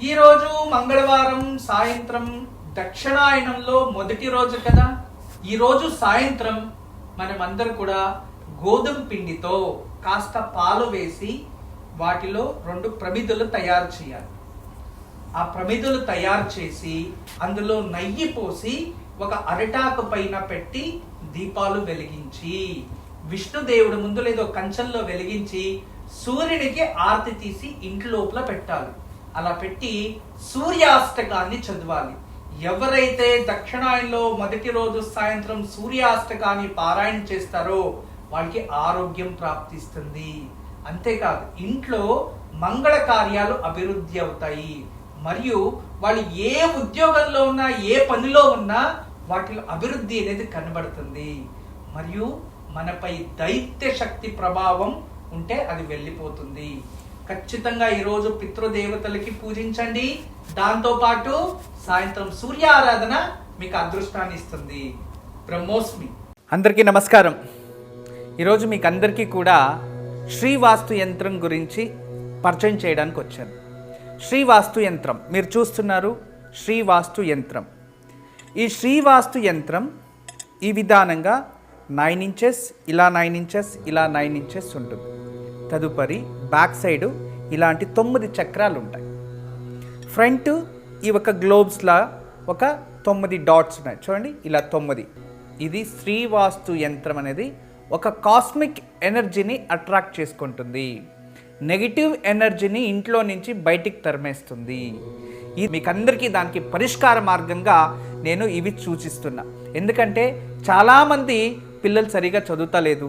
ఈరోజు మంగళవారం సాయంత్రం దక్షిణాయనంలో మొదటి రోజు కదా? ఈరోజు సాయంత్రం మనమందరం కూడా గోధుమ పిండితో కాస్త పాలు వేసి వాటిలో రెండు ప్రమిదలు తయారు చేయాలి. ఆ ప్రమిదలు తయారు చేసి అందులో నెయ్యి పోసి ఒక అరిటాకు పైన పెట్టి దీపాలు వెలిగించి విష్ణుదేవుడి ముందు లేదో కంచంలో వెలిగించి సూర్యుడికి ఆర్తి తీసి ఇంటి లోపల పెట్టాలి. అలా పెట్టి సూర్యాష్టకాన్ని చదవాలి. ఎవరైతే దక్షిణాయనలో మొదటి రోజు సాయంత్రం సూర్యాష్టకాన్ని పారాయణ చేస్తారో వాళ్ళకి ఆరోగ్యం ప్రాప్తిస్తుంది. అంతేకాదు ఇంట్లో మంగళ కార్యాలు అభివృద్ధి అవుతాయి. మరియు వాళ్ళు ఏ ఉద్యోగంలో ఉన్నా ఏ పనిలో ఉన్నా వాటిలో అభివృద్ధి అనేది కనబడుతుంది. మరియు మనపై దైత్య శక్తి ప్రభావం ఉంటే అది వెళ్ళిపోతుంది. ఖచ్చితంగా ఈరోజు పితృదేవతలకి పూజించండి. దాంతోపాటు సాయంత్రం సూర్య ఆరాధన మీకు అదృష్టాన్ని ఇస్తుంది. బ్రహ్మోస్మి. అందరికీ నమస్కారం. ఈరోజు మీకు అందరికీ కూడా శ్రీవాస్తు యంత్రం గురించి పరిచయం చేయడానికి వచ్చాను. శ్రీవాస్తు యంత్రం. మీరు చూస్తున్నారు శ్రీవాస్తు యంత్రం. ఈ శ్రీవాస్తు యంత్రం ఈ విధానంగా నైన్ ఇంచెస్ ఇలా నైన్ ఇంచెస్ ఇలా నైన్ ఇంచెస్ ఉంటుంది. తదుపరి బ్యాక్ సైడు ఇలాంటి తొమ్మిది చక్రాలు ఉంటాయి ఫ్రంట్ ఈ ఒక గ్లోబ్స్లా ఒక తొమ్మిది డాట్స్ ఉన్నాయి. చూడండి ఇలా తొమ్మిది. ఇది శ్రీవాస్తు యంత్రం అనేది ఒక కాస్మిక్ ఎనర్జీని అట్రాక్ట్ చేసుకుంటుంది. నెగిటివ్ ఎనర్జీని ఇంట్లో నుంచి బయటికి తరిమేస్తుంది. ఇది మీకు అందరికీ దానికి పరిష్కార మార్గంగా నేను ఇవి సూచిస్తున్నా. ఎందుకంటే చాలామంది పిల్లలు సరిగా చదువుతలేదు.